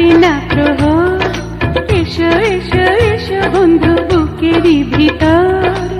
কাটে না প্রহ। এসো এসো এসো বন্ধু বুকেরই ভিতর।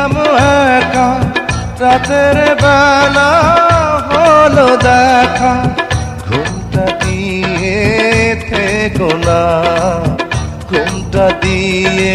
ছিলাম একা রাতের বেলা হলো দেখা। ঘুমটা দিয়ে থেকো না ঘুমটা দিয়ে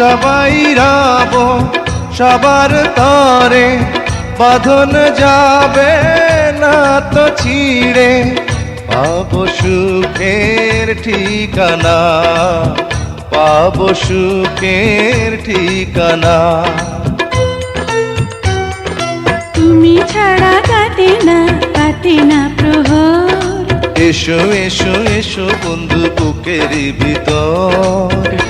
সবাই রব সবার তরে। বাঁধন যাবে না তো ছিঁড়ে পাবো সুখের ঠিকানা। পাবো সুখের ঠিকানা। তুমি ছাড়া কাটে না কাটে না প্রহর। এসো এসো এসো বন্ধু বুকের ভিতর।